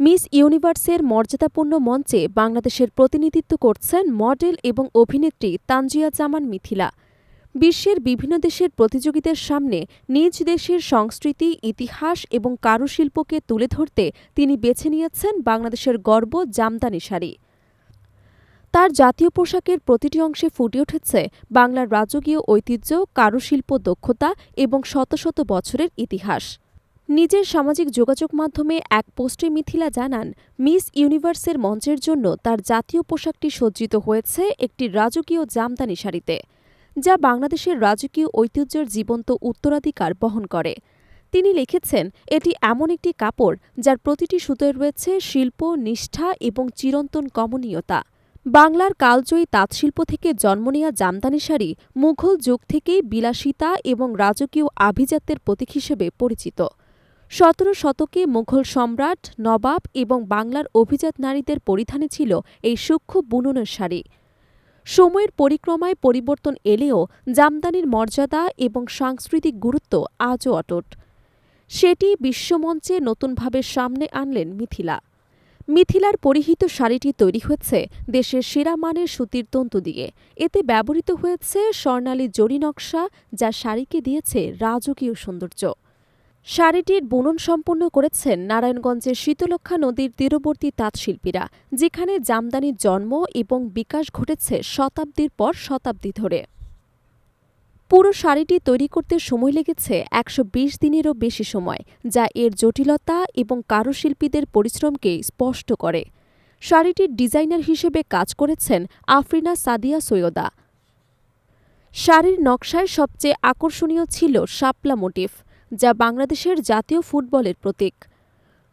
Miss ইউনিভার্সের মর্যাদাপূর্ণ মঞ্চে বাংলাদেশের প্রতিনিধিত্ব করছেন মডেল এবং অভিনেত্রী তানজিয়া জামান মিথিলা। বিশ্বের বিভিন্ন দেশের প্রতিযোগীদের সামনে নিজ দেশের সংস্কৃতি, ইতিহাস এবং কারুশিল্পকে তুলে ধরতে তিনি বেছে নিয়েছেন বাংলাদেশের গর্ব জামদানি শাড়ি। তার জাতীয় পোশাকের প্রতিটি অংশে ফুটে উঠেছে বাংলার রাজকীয় ঐতিহ্য, কারুশিল্প দক্ষতা এবং শত শত বছরের ইতিহাস। নিজের সামাজিক যোগাযোগ মাধ্যমে এক পোস্টে মিথিলা জানান, মিস ইউনিভার্সের মঞ্চের জন্য তার জাতীয় পোশাকটি সজ্জিত হয়েছে একটি রাজকীয় জামদানি শাড়িতে, যা বাংলাদেশের রাজকীয় ঐতিহ্যের জীবন্ত উত্তরাধিকার বহন করে। তিনি লিখেছেন, এটি এমন একটি কাপড় যার প্রতিটি সুতোয় রয়েছে শিল্প, নিষ্ঠা এবং চিরন্তন কমনীয়তা। বাংলার কালজয়ী তাঁতশিল্প থেকে জন্ম নেয়া জামদানি শাড়ি মুঘল যুগ থেকেই বিলাসিতা এবং রাজকীয় আভিজাত্যের প্রতীক হিসেবে পরিচিত। সতেরো শতকে মুঘল সম্রাট নবাব এবং বাংলার অভিজাত নারীদের পরিধানে ছিল এই সূক্ষ্ম বুননের শাড়ি। সময়ের পরিক্রমায় পরিবর্তন এলেও জামদানির মর্যাদা এবং সাংস্কৃতিক গুরুত্ব আজও অটুট। সেটি বিশ্বমঞ্চে নতুনভাবে সামনে আনলেন মিথিলা। মিথিলার পরিহিত শাড়িটি তৈরি হয়েছে দেশের সেরা মানের সুতির তন্তু দিয়ে। এতে ব্যবহৃত হয়েছে স্বর্ণালী জরি নকশা, যা শাড়িকে দিয়েছে রাজকীয় সৌন্দর্য। শাড়িটির বুনন সম্পন্ন করেছেন নারায়ণগঞ্জের শীতলক্ষা নদীর তীরবর্তী তাঁতশিল্পীরা, যেখানে জামদানির জন্ম এবং বিকাশ ঘটেছে শতাব্দীর পর শতাব্দী ধরে। পুরো শাড়িটি তৈরি করতে সময় লেগেছে একশো বিশ দিনেরও বেশি সময়, যা এর জটিলতা এবং কারুশিল্পীদের পরিশ্রমকে স্পষ্ট করে। শাড়িটির ডিজাইনার হিসেবে কাজ করেছেন আফরিনা সাদিয়া সৈয়দা। শাড়ির নকশায় সবচেয়ে আকর্ষণীয় ছিল শাপলা মোটিফ। যা বাংলাদেশের জাতীয় ফুটবলের প্রতীক।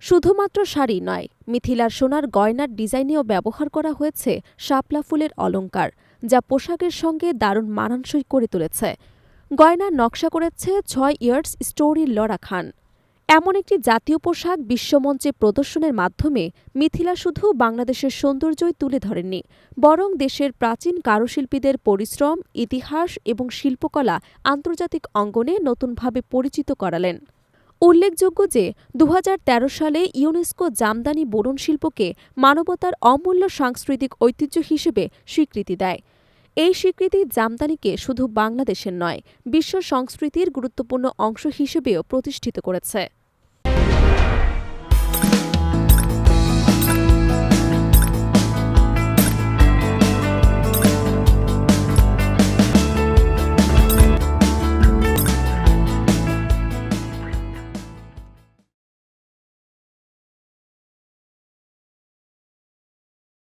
শুধুমাত্র শাড়ি নয় মিথিলার সোনার গয়নার ডিজাইনেও ব্যবহার করা হয়েছে শাপলা ফুলের অলঙ্কার যা পোশাকের সঙ্গে দারুণ মানানসই করে তুলেছে। গয়নার নকশা করেছে ছয় ইয়ার্স স্টোরি লড়া খান। এমন একটি জাতীয় পোশাক বিশ্বমঞ্চে প্রদর্শনের মাধ্যমে মিথিলা শুধু বাংলাদেশের সৌন্দর্যই তুলে ধরেননি, বরং দেশের প্রাচীন কারুশিল্পীদের পরিশ্রম, ইতিহাস এবং শিল্পকলা আন্তর্জাতিক অঙ্গনে নতুনভাবে পরিচিত করালেন। উল্লেখযোগ্য যে, দুহাজার তেরো সালে ইউনেস্কো জামদানি বোরন শিল্পকে মানবতার অমূল্য সাংস্কৃতিক ঐতিহ্য হিসেবে স্বীকৃতি দেয়। এই স্বীকৃতি জামদানিকে শুধু বাংলাদেশের নয়, বিশ্ব সংস্কৃতির গুরুত্বপূর্ণ অংশ হিসেবেও প্রতিষ্ঠিত করেছে।